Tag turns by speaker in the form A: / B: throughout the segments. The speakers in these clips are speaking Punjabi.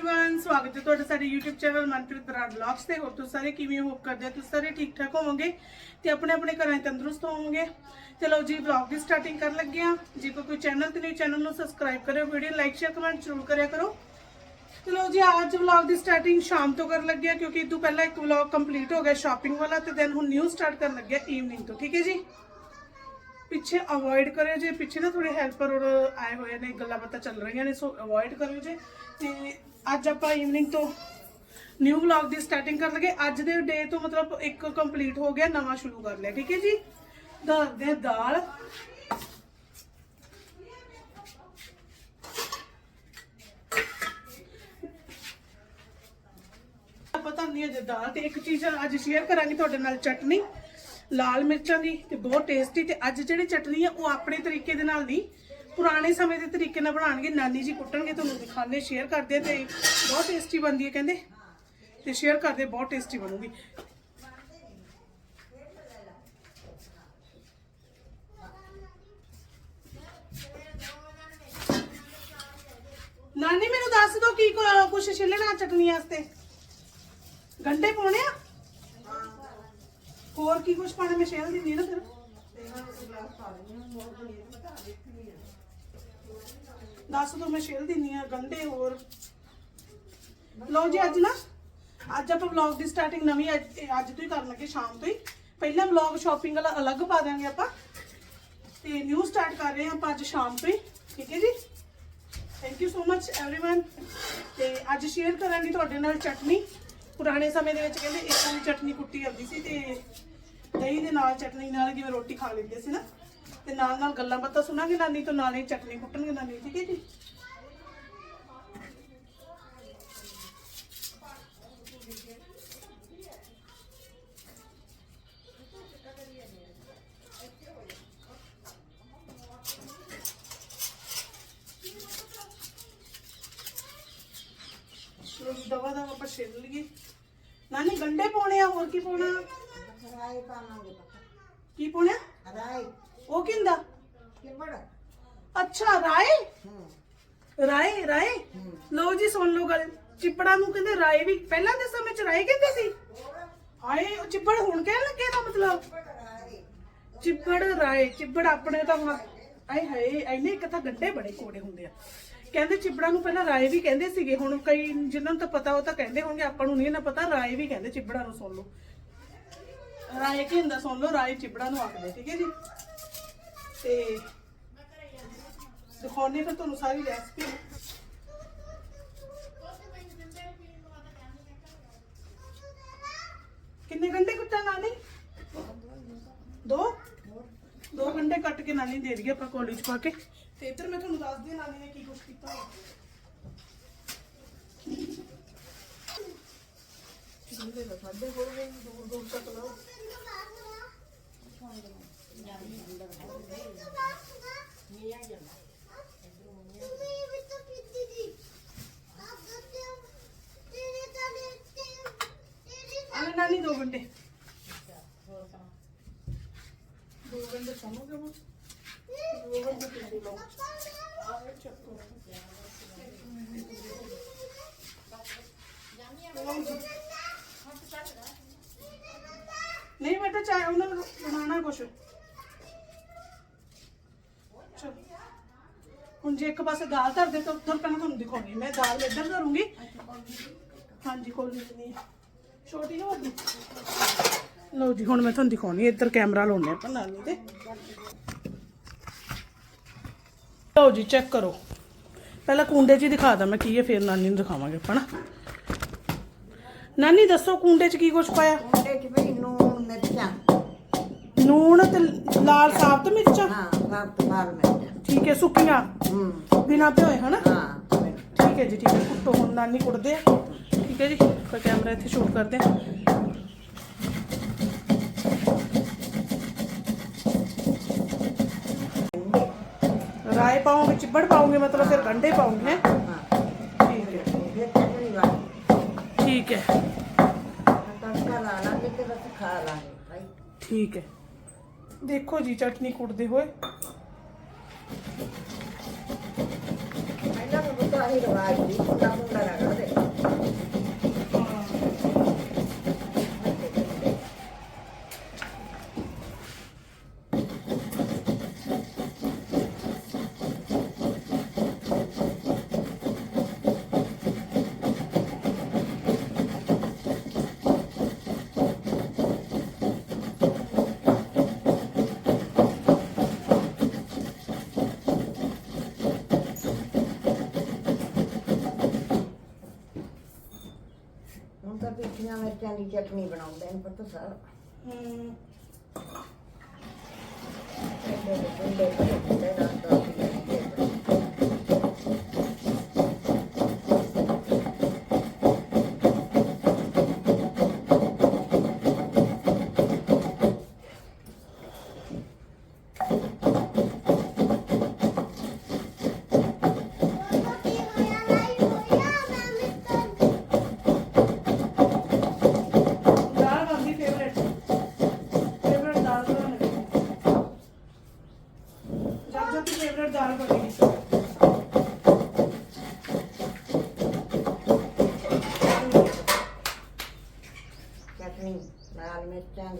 A: एवरीवन ਸਵਾਗਤ ਹੈ ਤੁਹਾਡਾ ਸਾਡੇ YouTube channel Manpreet Brar vlogs ਤੇ ਹੋਰ ਤੁਸੀਂ ਸਾਰੇ ਕਿਵੇਂ ਹੋਪ ਕਰਦੇ ਹੋ ਤੁਸੀਂ ਸਾਰੇ ਠੀਕ ਠਾਕ ਹੋਵੋਗੇ ਤੇ ਆਪਣੇ ਆਪਣੇ ਘਰਾਂ 'ਚ ਤੰਦਰੁਸਤ ਹੋਵੋਗੇ ਚਲੋ ਜੀ ਵਲੌਗ ਦੀ ਸਟਾਰਟਿੰਗ ਕਰਨ ਲੱਗੇ ਆ ਜੇ ਕੋਈ ਕੋਈ ਚੈਨਲ ਤੇ ਨਹੀਂ ਚੈਨਲ ਨੂੰ ਸਬਸਕ੍ਰਾਈਬ ਕਰਿਓ ਵੀਡੀਓ ਲਾਈਕ ਸ਼ੇਅਰ ਕਮੈਂਟ ਜ਼ਰੂਰ ਕਰਿਆ ਕਰੋ ਚਲੋ ਜੀ ਅੱਜ ਵਲੌਗ ਦੀ ਸਟਾਰਟਿੰਗ ਸ਼ਾਮ ਤੋਂ ਕਰਨ ਲੱਗੇ ਆ ਕਿਉਂਕਿ ਇਦੋਂ ਪਹਿਲਾਂ ਇੱਕ ਵਲੌਗ ਕੰਪਲੀਟ ਹੋ ਗਿਆ ਸ਼ਾਪਿੰਗ ਵਾਲਾ ਤੇ ਦੈਨ ਹੁਣ ਨਿਊ ਸਟਾਰਟ ਕਰਨ ਲੱਗੇ ਆ ਈਵਨਿੰਗ ਤੋਂ ਠੀਕ ਹੈ ਜੀ ਪਿੱਛੇ ਅਵੋਇਡ ਕਰਿਓ ਜੇ, ਪਿੱਛੇ ਨਾ ਥੋੜੇ ਹੈਲਪਰ ਔਰ ਆਏ ਹੋਏ ਨੇ, ਗੱਲਾਂ ਬਾਤਾਂ ਚੱਲ ਰਹੀਆਂ ਨੇ, ਸੋ ਅਵੋਇਡ ਕਰਿਓ ਜੇ। ਤੇ ਅੱਜ ਆਪਾਂ ਈਵਨਿੰਗ ਤੋਂ ਨਿਊ ਵਲੌਗ ਦੀ ਸਟਾਰਟਿੰਗ ਕਰਨ ਲੱਗੇ। ਅੱਜ ਦੇ ਡੇ ਤੋਂ ਮਤਲਬ ਇੱਕ ਕੰਪਲੀਟ ਹੋ ਗਿਆ, ਨਵਾਂ ਸ਼ੁਰੂ ਕਰ ਲਿਆ, ਠੀਕ ਹੈ ਜੀ? ਦੱਸਦੇ ਹਾਂ ਦਾਲ। ਪਤਾ ਨਹੀਂ ਅਜੇ ਦਾਲ ਤੇ ਇੱਕ ਚੀਜ਼ ਅੱਜ ਸ਼ੇਅਰ ਕਰਾਂਗੇ ਤੁਹਾਡੇ ਨਾਲ ਚਟਨੀ। ਲਾਲ ਮਿਰਚਾਂ ਦੀ ਤੇ ਬਹੁਤ ਟੇਸਟੀ ਤੇ ਅੱਜ ਜਿਹੜੀ ਚਟਨੀ ਆ, ਉਹ ਆਪਣੇ ਤਰੀਕੇ ਦੇ ਨਾਲ ਨਹੀਂ, ਪੁਰਾਣੇ ਸਮੇਂ ਦੇ ਤਰੀਕੇ ਨਾਲ ਬਣਾਉਣਗੇ। ਨਾਨੀ ਜੀ ਕੁੱਟਣਗੇ, ਤੁਹਾਨੂੰ ਦਿਖਾਣੇ ਸ਼ੇਅਰ ਕਰਦੇ ਤੇ ਬਹੁਤ ਟੇਸਟੀ ਬਣਦੀ ਹੈ ਕਹਿੰਦੇ। ਤੇ ਸ਼ੇਅਰ ਕਰਦੇ, ਬਹੁਤ ਟੇਸਟੀ ਬਣੂਗੀ। ਨਾਨੀ, ਮੈਨੂੰ ਦੱਸ ਦਿਓ ਕੀ ਕੁਛ ਛਿੱਲਣਾ ਚਟਨੀ ਵਾਸਤੇ। ਗੰਡੇ ਪਾਉਣੇ ਆ? ਹੋਰ ਕੀ ਕੁਛ ਪਾਣਾ ਮੈਂ ਛੇਲ ਦਿੰਦੀ ਨਾ ਫਿਰ ਦੱਸ ਦੋ ਮੈਂ ਛੇਲ ਦਿੰਦੀ ਆ ਗੰਡੇ ਹੋਰ ਲਓ ਜੀ ਅੱਜ ਨਾ ਅੱਜ ਆਪਾਂ ਵਲੌਗ ਦੀ ਸਟਾਰਟਿੰਗ ਨਵੀਂ ਅੱਜ ਅੱਜ ਤੋਂ ਹੀ ਕਰਨ ਲੱਗੇ ਸ਼ਾਮ ਤੋਂ ਹੀ ਪਹਿਲਾਂ ਵਲੌਗ ਸ਼ਾਪਿੰਗ ਵਾਲਾ ਅਲੱਗ ਪਾ ਦਾਂਗੇ ਆਪਾਂ ਤੇ ਨਿਊ ਸਟਾਰਟ ਕਰ ਰਹੇ ਹਾਂ ਆਪਾਂ ਅੱਜ ਸ਼ਾਮ ਤੋਂ ਹੀ ਠੀਕ ਹੈ ਜੀ thank you so much everyone ਤੇ ਅੱਜ ਸ਼ੇਅਰ ਕਰਾਂਗੀ ਤੁਹਾਡੇ ਨਾਲ ਚਟਨੀ ਪੁਰਾਣੇ ਸਮੇਂ ਦੇ ਵਿੱਚ ਕਹਿੰਦੇ ਇਦਾਂ ਦੀ ਚਟਨੀ ਕੁੱਟੀ ਆਉਂਦੀ ਸੀ ਤੇ ਦਹੀਂ ਦੇ ਨਾਲ ਚਟਨੀ ਨਾਲ ਜਿਵੇਂ ਰੋਟੀ ਖਾ ਲੈਂਦੇ ਸੀ ਨਾ ਤੇ ਨਾਲ ਨਾਲ ਗੱਲਾਂ ਬਾਤਾਂ ਸੁਣਾਂਗੇ ਨਾਨੀ ਤੋਂ ਨਾਲੇ ਚਟਨੀ ਕੁੱਟਣਗੇ ਨਾਨੀ ਠੀਕ ਹੈ ਜੀ? ਚਲੋ ਜੀ, ਦਵਾ ਦਵਾ ਆਪਾਂ ਛਿੱਲ ਲਈਏ। ਨਾਨੀ ਗੰਡੇ ਪਾਉਣੇ ਆ ਹੋਰ ਕੀ ਪਾਉਣਾ?
B: ਰਾਏ ਪਾਵਾਂਗੇ
A: ਕੀ ਪਾਉਣਾ
B: ਰਾਏ।
A: ਉਹ ਕਿੰਦਾ?
B: ਕਿੰਬੜ
A: ਅੱਛਾ ਰਾਏ?
B: ਹੂੰ।
A: ਰਾਏ ਰਾਏ? ਲਓ ਜੀ ਸੁਣ ਲਓ ਗੱਲ। ਚਿੱਪੜਾ ਨੂੰ ਕਹਿੰਦੇ ਰਾਏ ਵੀ ਪਹਿਲਾਂ ਦੇ ਸਮੇਂ ਚ ਰਾਏ ਕਹਿੰਦੇ ਸੀ? ਹਾਏ ਉਹ ਚਿੱਪੜ ਹੁਣ ਕਹਿਣ ਲੱਗੇ ਦਾ ਮਤਲਬ? ਚਿੱਪੜ ਰਾਏ ਚਿੱਪੜ ਆਪਣੇ ਤਾਂ ਹੁਣ ਆਏ ਹਾਏ ਐਨੇ ਇੱਕ ਤਾਂ ਗੰਡੇ ਬੜੇ ਕੋੜੇ ਹੁੰਦੇ ਆ। ਕਹਿੰਦੇ ਚਿੱਪੜਾਂ ਨੂੰ ਪਹਿਲਾਂ ਰਾਏ ਵੀ ਕਹਿੰਦੇ ਸੀਗੇ, ਹੁਣ ਕਈ ਜਿਨ੍ਹਾਂ ਨੂੰ ਤਾਂ ਪਤਾ, ਉਹ ਤਾਂ ਕਹਿੰਦੇ ਹੋਣਗੇ, ਆਪਾਂ ਨੂੰ ਨਹੀਂ ਨਾ ਪਤਾ, ਰਾਏ ਵੀ ਕਹਿੰਦੇ ਚਿੱਪੜਾਂ ਨੂੰ ਸੁਣ ਲਓ। ਰਾਏ ਕੀ ਹੁੰਦਾ, ਸੁਣ ਲਓ, ਰਾਏ ਚਿੱਪੜਾਂ ਨੂੰ ਆਖਦੇ, ਠੀਕ ਹੈ ਜੀ? ਤੇ ਦਿਖਾਉਣੀ ਫਿਰ ਤੁਹਾਨੂੰ ਸਾਰੀ ਰੈਸਪੀ ਕਿੰਨੇ ਘੰਟੇ ਕੁੱਟਾ ਨਾਨੀ? ਦੋ? ਦੋ ਘੰਟੇ ਕੱਟ ਕੇ ਨਾਨੀ ਦੇ ਦਈਏ ਆਪਾਂ ਕੋਲੀ ਪਾ ਕੇ। ਤੇ ਇੱਧਰ ਮੈਂ ਤੁਹਾਨੂੰ ਦੱਸਦੀ ਹਾਂ ਨਾਨੀ ਨੇ ਕੀ ਕੁਛ ਕੀਤਾ ਗੰਦੇ ਦਾ ਸਾਡੇ ਹੋ ਗਏ ਦੂਰ ਦੂਰ ਤੱਕ ਆਲੇ ਨਾਨੀ ਦੋ ਘੰਟੇ। ਦੋ ਘੰਟੇ ਘੰਟੇ ਤੁਸੀਂ ਲਓ ਆਹ ਚੱਕੋ ਨਹੀਂ ਬੇਟਾ ਚਾਹ ਉਹਨਾਂ ਨੂੰ ਬਣਾਉਣਾ ਕੁਛ ਚਲੋ। ਹੁਣ ਜੇ ਇੱਕ ਪਾਸੇ ਦਾਲ ਧਰ ਦੇ ਤਾਂ ਉੱਧਰ ਪਹਿਲਾਂ ਤੁਹਾਨੂੰ ਦਿਖਾਉਣੀ ਮੈਂ ਦਾਲ ਇੱਧਰ ਧਰੂੰਗੀ ਹਾਂਜੀ ਕੋਲ ਨਹੀਂ ਛੋਟੀ ਨਾ ਵੱਡੀ ਲਓ ਜੀ ਹੁਣ ਮੈਂ ਤੁਹਾਨੂੰ ਦਿਖਾਉਣੀ ਇੱਧਰ ਕੈਮਰਾ ਲਾਉਣੇ ਆਪਾਂ ਨਾਨੀ ਤੇ ਲਓ ਜੀ ਚੈੱਕ ਕਰੋ। ਪਹਿਲਾਂ ਕੁੰਡੇ 'ਚ ਹੀ ਦਿਖਾ ਦਾਂ ਮੈਂ ਕੀ ਹੈ ਫਿਰ ਨਾਨੀ ਨੂੰ ਦਿਖਾਵਾਂਗੇ ਆਪਾਂ ਨਾ ਨਾਨੀ ਦੱਸੋ ਕੁੰਡੇ 'ਚ ਕੀ ਕੁਛ ਪਾਇਆ?
B: ਉਹਦੇ ਚ ਵੀ ਨੂਣ ਮਿਰਚਾਂ।
A: ਨੂਣ ਤੇ ਲਾਲ ਸਾਬਤ ਮਿਰਚਾਂ?
B: ਹਾਂ ਸਭ ਤੋਂ ਲਾਲ ਮਿਰਚਾਂ।
A: ਠੀਕ ਹੈ ਸੁੱਕੀਆਂ?
B: ਹੂੰ।
A: ਬਿਨਾ ਭਿਓਏ ਹਨਾ?
B: ਹਾਂ
A: ਠੀਕ ਹੈ ਜੀ ਠੀਕ ਹੈ ਕੁੱਟੋ ਹੁਣ ਨਾਨੀ ਕੁੱਟਦੇ ਆ। ਠੀਕ ਹੈ ਜੀ ਫਿਰ ਕੈਮਰਾ ਇੱਥੇ ਸ਼ੂਟ ਕਰਦੇ ਆ। ਰਾਏ ਪਾਉਂਗੇ ਚਿੱਬੜ ਪਾਉਂਗੇ ਮਤਲਬ ਫਿਰ ਗੰਡੇ ਪਾਉਂਗੇ ਹੈਂ?
B: ਹਾਂ
A: ਠੀਕ ਹੈ
B: ਫਿਰ ਚਟਨੀ ਵਾਲੀ
A: ਠੀਕ ਹੈ
B: ਤੜਕਾ ਲਾ ਲਾਂਗੇ ਤੇ ਬਸ ਖਾ ਲਾਂਗੇ ਭਾਈ
A: ਠੀਕ ਹੈ ਦੇਖੋ ਜੀ ਚਟਨੀ ਕੁੱਟਦੇ ਹੋਏ
B: ਪਹਿਲਾਂ ਤਾਂ ਬੁੱਧਾ ਹੀ ਰਵਾਜ ਸੀ ਕੁੰਡਾ ਕੁੰਡਾ ਨਾ ਕਰਦੇ ਮਿਰਚਾਂ ਦੀ ਚਟਨੀ ਬਣਾਉਂਦੇ ਨੇ ਪੁੱਤ ਸਾਰਾ। ਪਿੰਡੇ ਭਰੇ ਹੁੰਦੇ ਰਾਤ ਦਾ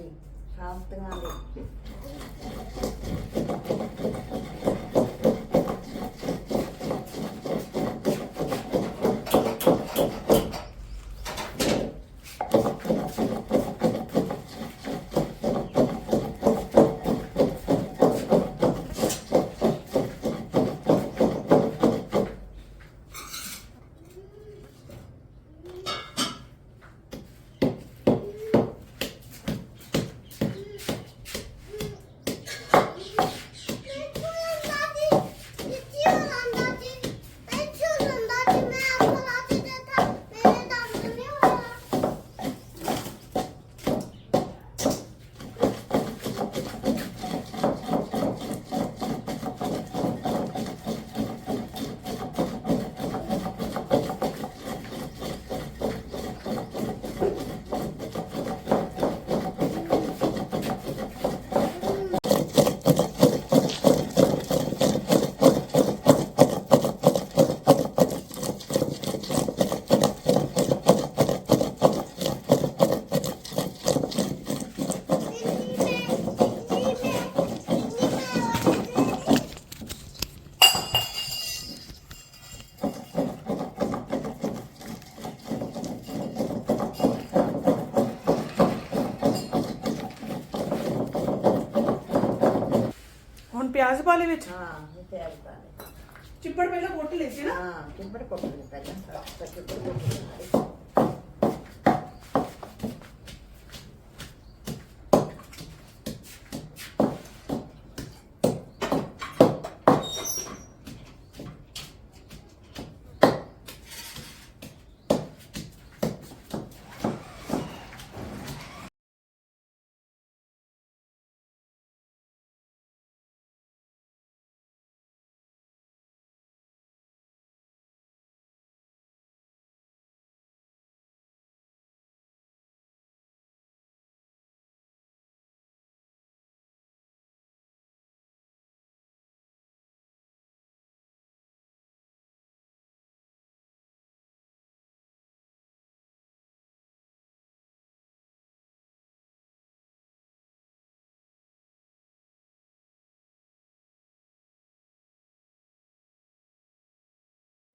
B: ਮਿਰਚਾਂ ਦੀ ਸਾਫਤੀਆਂ ਦੀ
A: ਹੁਣ ਪਿਆਜ਼ ਪਾ ਲੈ ਵਿੱਚ
B: ਹਾਂ ਇਹ ਪਿਆਜ਼ ਪਾ ਦੇ
A: ਚਿੱਪੜ ਪਹਿਲਾਂ ਕੁੱਟ ਲਏ ਸੀ ਨਾ
B: ਹਾਂ ਚਿੱਬੜ ਕੁੱਟ ਲਈ ਪਹਿਲਾਂ ਤਾਂ ਚਿੱਬੜ ਕੁੱਟ ਲਈ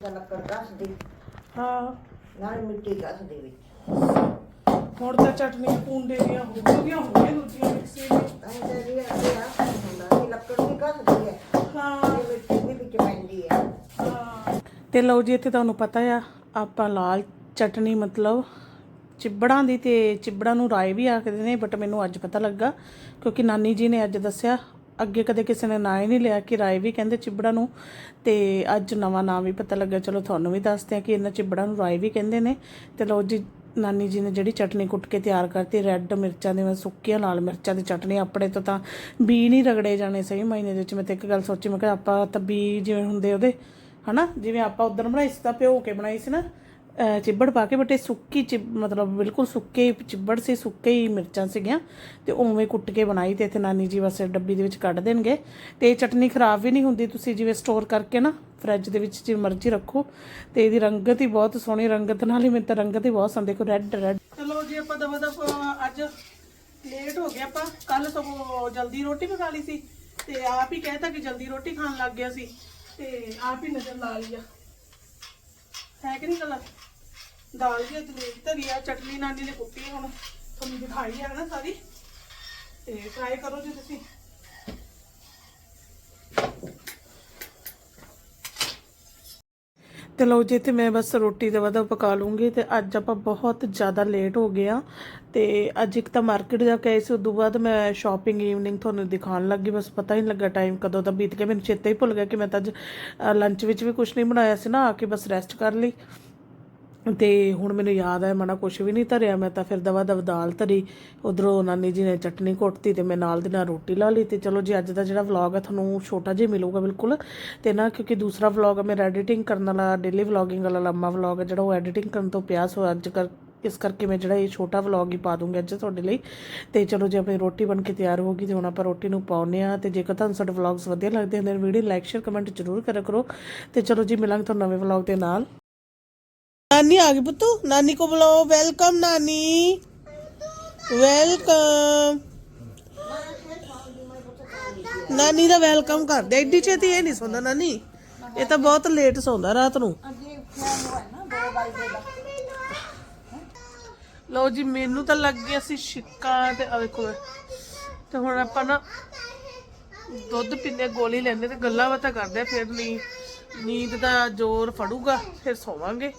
B: ਤਾਂ ਲੱਕੜ ਕੱਸ ਦੀ
A: ਹਾਂ।
B: ਨਾਲ ਮਿੱਟੀ ਕੱਸ ਦੇ ਵਿੱਚ।
A: ਹੁਣ ਤਾਂ ਚਟਨੀ ਪੁੰਡੇ ਦੀਆਂ ਹੋ ਗਈਆਂ ਹੋ ਗਈਆਂ ਦੂਜੀਆਂ ਮਿਕਸੀ ਵਿੱਚ
B: ਤਾਂ ਇਹ ਵੀ ਅੱਗੇ ਆ ਹੁੰਦਾ ਇਹ ਲੱਕੜ ਵੀ ਕੱਸਦੀ ਹੈ।
A: ਹਾਂ।
B: ਇਹ ਮਿੱਟੀ ਵੀ ਵਿੱਚ ਪੈਂਦੀ ਹੈ।
A: ਹਾਂ। ਤੇ ਲਓ ਜੀ ਇੱਥੇ ਤੁਹਾਨੂੰ ਪਤਾ ਆ ਆਪਾਂ ਲਾਲ ਚਟਨੀ ਮਤਲਬ ਚਿੱਬੜਾਂ ਦੀ ਤੇ ਚਿੱਬੜਾਂ ਨੂੰ ਰਾਏ ਵੀ ਆਖਦੇ ਨੇ ਬਟ ਮੈਨੂੰ ਅੱਜ ਪਤਾ ਲੱਗਾ ਕਿਉਂਕਿ ਨਾਨੀ ਜੀ ਨੇ ਅੱਜ ਦੱਸਿਆ ਅੱਗੇ ਕਦੇ ਕਿਸੇ ਨੇ ਨਾਂ ਹੀ ਨਹੀਂ ਲਿਆ ਕਿ ਰਾਏ ਵੀ ਕਹਿੰਦੇ ਚਿੱਬੜਾਂ ਨੂੰ। ਤੇ ਅੱਜ ਨਵਾਂ ਨਾਮ ਵੀ ਪਤਾ ਲੱਗਾ। ਚਲੋ ਤੁਹਾਨੂੰ ਵੀ ਦੱਸਦੇ ਆ ਕਿ ਇਹਨਾਂ ਚਿੱਬੜਾਂ ਨੂੰ ਰਾਏ ਵੀ ਕਹਿੰਦੇ ਨੇ। ਤੇ ਲਓ ਜੀ, ਨਾਨੀ ਜੀ ਨੇ ਜਿਹੜੀ ਚਟਨੀ ਕੁੱਟ ਕੇ ਤਿਆਰ ਕਰਤੀ, ਰੈੱਡ ਮਿਰਚਾਂ ਦੇ ਮੈਂ ਸੁੱਕੀਆਂ, ਲਾਲ ਮਿਰਚਾਂ ਦੀ ਚਟਨੀ, ਆਪਣੇ ਤੋਂ ਤਾਂ ਬੀ ਨਹੀਂ ਰਗੜੇ ਜਾਣੇ ਸਹੀ ਮਹੀਨੇ ਦੇ ਵਿੱਚ। ਮੈਂ ਤੇ ਇੱਕ ਗੱਲ ਸੋਚੀ, ਮੈਂ ਕਿਹਾ ਆਪਾਂ ਤਾਂ ਬੀ ਜਿਵੇਂ ਹੁੰਦੇ ਉਹਦੇ, ਹਨਾ? ਜਿਵੇਂ ਆਪਾਂ ਉਦੋਂ ਬਣਾਈ ਸੀ ਤਾਂ ਭਿਓ ਕੇ ਬਣਾਈ ਸੀ ਨਾ। ਚਿੱਬੜ ਪਾ ਕੇ, ਬਟ ਇਹ ਸੁੱਕੀ ਮਤਲਬ ਬਿਲਕੁਲ ਸੁੱਕੇ ਚਿੱਬੜ ਸੀ, ਸੁੱਕੇ ਹੀ ਮਿਰਚਾਂ ਸੀਗੀਆਂ, ਤੇ ਉਵੇਂ ਕੁੱਟ ਕੇ ਬਣਾਈ ਤੇ ਇੱਥੇ ਨਾਨੀ ਜੀ ਬਸ ਡੱਬੀ ਦੇ ਵਿੱਚ ਕੱਢ ਦੇਣਗੇ। ਤੇ ਇਹ ਚਟਨੀ ਖਰਾਬ ਵੀ ਨਹੀਂ ਹੁੰਦੀ, ਤੁਸੀਂ ਜਿਵੇਂ ਸਟੋਰ ਕਰਕੇ ਨਾ ਫਰਿੱਜ ਦੇ ਵਿੱਚ ਜਿਵੇਂ ਮਰਜ਼ੀ ਰੱਖੋ, ਤੇ ਇਹਦੀ ਰੰਗਤ ਹੀ ਬਹੁਤ ਸੋਹਣੀ, ਰੰਗਤ ਨਾਲ ਹੀ ਮੈਨੂੰ ਤਾਂ ਰੰਗਤ ਹੀ ਬਹੁਤ ਸੰਦੇ ਕੋ ਰੈੱਡ ਰੈੱਡ ਚਲੋ ਜੀ, ਆਪਾਂ ਦਵਾ ਦਵਾ ਅੱਜ ਲੇਟ ਹੋ ਗਿਆ ਆਪਾਂ ਕੱਲ ਸਗੋਂ ਜਲਦੀ ਰੋਟੀ ਪਕਾ ਲਈ ਸੀ, ਤੇ ਆਪ ਹੀ ਕਹਿਤਾ ਕਿ ਜਲਦੀ ਰੋਟੀ ਖਾਣ ਲੱਗ ਗਿਆ ਸੀ, ਤੇ ਆਪ ਹੀ ਨਜ਼ਰ ਲਾ ਲਿਆ ਹੈ ਕਿ ਨਹੀਂ ਗੱਲ? ਦਾਲ ਵੀ ਅੱਜ ਧਰੀ ਆ, ਚਟਨੀ ਨਾਨੀ ਨੇ ਕੁੱਟੀ ਹੁਣ। ਤੁਹਾਨੂੰ ਦਿਖਾਈ ਆ ਨਾ ਸਾਰੀ। ਤੇ ਟਰਾਈ ਕਰੋ ਜੇ ਤੁਸੀਂ। ਤੇ ਲਓ ਜੀ ਤੇ ਮੈਂ ਬਸ ਰੋਟੀ ਦਾ ਵਦਾ ਪਕਾ ਲੂੰਗੀ ਤੇ ਅੱਜ ਆਪਾਂ ਬਹੁਤ ਜ਼ਿਆਦਾ ਲੇਟ ਹੋ ਗਏ ਆ ਤੇ ਅੱਜ ਇੱਕ ਤਾਂ ਮਾਰਕੀਟ ਜਾ ਕੇ ਆਈ ਸੀ, ਉਦੋਂ ਬਾਅਦ ਮੈਂ ਸ਼ਾਪਿੰਗ ਈਵਨਿੰਗ ਤੁਹਾਨੂੰ ਦਿਖਾਉਣ ਲੱਗੀ, ਬਸ ਪਤਾ ਹੀ ਨਹੀਂ ਲੱਗਾ ਟਾਈਮ ਕਦੋਂ ਦਾ ਬੀਤ ਗਿਆ, ਮੈਨੂੰ ਚੇਤਾ ਹੀ ਭੁੱਲ ਗਿਆ ਕਿ ਮੈਂ ਤਾਂ ਅੱਜ ਲੰਚ ਵਿੱਚ ਵੀ ਕੁਝ ਨਹੀਂ ਬਣਾਇਆ ਸੀ ਨਾ, ਆ ਕੇ ਬਸ ਰੈਸਟ ਕਰ ਲਈ। ਤੇ ਹੁਣ ਮੈਨੂੰ ਯਾਦ ਆਇਆ ਮਨਾ ਕੁਝ ਵੀ ਨਹੀਂ ਧਰਿਆ, ਮੈਂ ਤਾਂ ਫਿਰ ਦਵਾ ਦਵ ਦਾਲ ਧਰੀ, ਉਧਰੋਂ ਨਾਨੀ ਜੀ ਨੇ ਚਟਨੀ ਕੁੱਟਤੀ ਤੇ ਮੈਂ ਨਾਲ ਦੀ ਨਾਲ ਰੋਟੀ ਲਾ ਲਈ ਤੇ ਚਲੋ ਜੀ, ਅੱਜ ਦਾ ਜਿਹੜਾ ਵਲੌਗ ਹੈ ਤੁਹਾਨੂੰ ਛੋਟਾ ਜਿਹਾ ਮਿਲੂਗਾ ਬਿਲਕੁਲ। ਤੇ ਨਾ ਕਿਉਂਕਿ ਦੂਸਰਾ ਵਲੌਗ ਮੇਰਾ ਐਡੀਟਿੰਗ ਕਰਨ ਵਾਲਾ ਡੇਲੀ ਵਲੌਗਿੰਗ ਵਾਲਾ ਲੰਮਾ ਵਲੌਗ ਹੈ ਜਿਹੜਾ ਉਹ ਐਡੀਟਿੰਗ ਕਰਨ ਤੋਂ ਪਿਆਸ ਸੋ ਅੱਜ ਕਰ, ਇਸ ਕਰਕੇ ਮੈਂ ਜਿਹੜਾ ਇਹ ਛੋਟਾ ਵਲੌਗ ਹੀ ਪਾ ਦੂੰਗੀ ਅੱਜ ਤੁਹਾਡੇ ਲਈ। ਤੇ ਚਲੋ ਜੇ, ਆਪਣੀ ਰੋਟੀ ਬਣ ਕੇ ਤਿਆਰ ਹੋ ਗਈ ਤੇ ਹੁਣ ਆਪਾਂ ਰੋਟੀ ਨੂੰ ਪਾਉਨੇ ਆ ਤੇ ਜੇਕਰ ਤੁਹਾਨੂੰ ਸਾਡੇ ਵਲੌਗਸ ਵਧੀਆ ਲੱਗਦੇ ਹੁੰਦੇ ਨੇ, ਵੀਡੀਓ ਲਾਈਕ ਸ਼ੇਅਰ ਕਮੈਂਟ ਜ਼ਰੂਰ ਕਰਿਆ ਕਰੋ। ਤੇ ਚਲੋ ਜੀ, ਮਿਲਾਂਗੇ ਤੁਹਾਨੂੰ ਨਵੇਂ ਵਲੌਗ ਦੇ ਨਾਲ। ਨਾਨੀ ਆ ਗਈ ਪੁੱਤੂ। ਨਾਨੀ ਕੋ ਬੁਲਾਓ। ਵੈਲਕਮ ਨਾਨੀ। ਵੈਲਕਮ। ਨਾਨੀ ਦਾ ਵੈਲਕਮ ਕਰਦੇ ਐਡੀ ਛੇਤੀ ਇਹ ਨਹੀਂ ਸੌਂਦਾ ਨਾਨੀ। ਇਹ ਤਾਂ ਬਹੁਤ ਲੇਟ ਸੌਂਦਾ ਰਾਤ ਨੂੰ। ਲਓ ਜੀ ਮੈਨੂੰ ਤਾਂ ਲੱਗ ਗਿਆ ਸੀ ਛਿੱਕਾ ਤੇ ਆ ਵੇਖੋ। ਤੇ ਹੁਣ ਆਪਾਂ ਨਾ ਦੁੱਧ ਪੀਂਦੇ ਗੋਲੀ ਲੈਂਦੇ ਤੇ ਗੱਲਾਂ ਬਾਤਾਂ ਕਰਦੇ ਆ, ਫਿਰ ਨੀ ਨੀਂਦ ਦਾ ਜ਼ੋਰ ਫੜੂਗਾ ਫਿਰ ਸੋਵਾਂਗੇ।